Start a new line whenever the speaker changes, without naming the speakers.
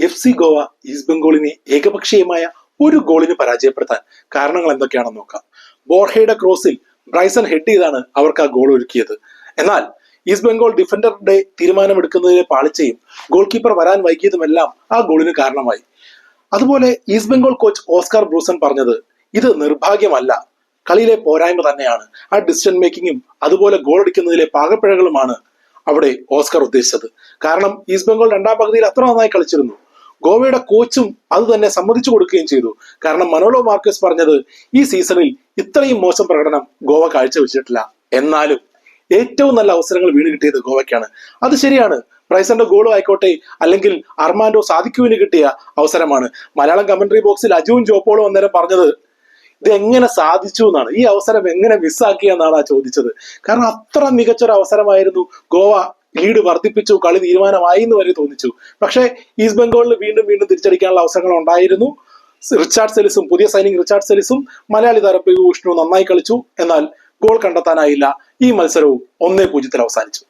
F C Goa east ബംഗാളിനെ ഏകപക്ഷീയമായ ഒരു ഗോളിന് പരാജയപ്പെടുത്താൻ കാരണങ്ങൾ എന്തൊക്കെയാണെന്ന് നോക്കാം. ബോർഹയുടെ ക്രോസിൽ ബ്രൈസൺ ഹെഡ് ചെയ്താണ് അവർക്ക് ആ ഗോൾ ഒരുക്കിയത്. എന്നാൽ ഈസ്റ്റ് ബംഗാൾ ഡിഫൻഡറുടെ തീരുമാനമെടുക്കുന്നതിലെ പാളിച്ചയും ഗോൾ കീപ്പർ വരാൻ വൈകിയതുമെല്ലാം ആ ഗോളിന് കാരണമായി. അതുപോലെ East Bengal coach Oscar Bruzon പറഞ്ഞത് ഇത് നിർഭാഗ്യമല്ല. കളിയിലെ പോരായ്മ തന്നെയാണ്. ആ ഡിസിഷൻ മേക്കിങ്ങും അതുപോലെ ഗോൾ അടിക്കുന്നതിലെ പാകപ്പിഴകളുമാണ് അവിടെ ഓസ്കർ ഉദ്ദേശിച്ചത്. കാരണം ഈസ്റ്റ് ബംഗാൾ രണ്ടാം പകുതിയിൽ അത്ര നന്നായി കളിച്ചിരുന്നു. ഗോവയുടെ കോച്ചും അത് തന്നെ സമ്മതിച്ചു കൊടുക്കുകയും ചെയ്തു. കാരണം മനോലോ മാർക്കസ് പറഞ്ഞത് ഈ സീസണിൽ ഇത്രയും മോശം പ്രകടനം ഗോവ കാഴ്ചവെച്ചിട്ടില്ല. എന്നാലും ഏറ്റവും നല്ല അവസരങ്ങൾ വീണ് കിട്ടിയത് ഗോവയ്ക്കാണ്. അത് ശരിയാണ്. പ്രൈസന്റെ ഗോളും ആയിക്കോട്ടെ അല്ലെങ്കിൽ അർമാൻഡോ സാധിക്കുവിന് കിട്ടിയ അവസരമാണ്. മലയാളം കമന്ററി ബോക്സിൽ അജുവും ജോപ്പോളും അന്നേരം പറഞ്ഞത് ഇത് എങ്ങനെ സാധിച്ചു എന്നാണ്. ഈ അവസരം എങ്ങനെ മിസ്സാക്കി എന്നാണ് ആ ചോദിച്ചത്. കാരണം അത്ര മികച്ചൊരു അവസരമായിരുന്നു ഗോവ ലീഡ് വർദ്ധിപ്പിച്ചു കളി തീരുമാനമായി എന്ന് വരെ തോന്നിച്ചു. പക്ഷേ ഈസ്റ്റ് ബംഗാളിൽ വീണ്ടും വീണ്ടും തിരിച്ചടിക്കാനുള്ള അവസരങ്ങൾ ഉണ്ടായിരുന്നു. റിച്ചാർഡ് സെലിസും പുതിയ സൈനിങ് റിച്ചാർഡ് സെലിസും മലയാളി താരം പി വിഷ്ണു നന്നായി കളിച്ചു. എന്നാൽ ഗോൾ കണ്ടെത്താനായില്ല. ഈ മത്സരവും ഒന്നേ പൂജ്യത്തിൽ അവസാനിച്ചു.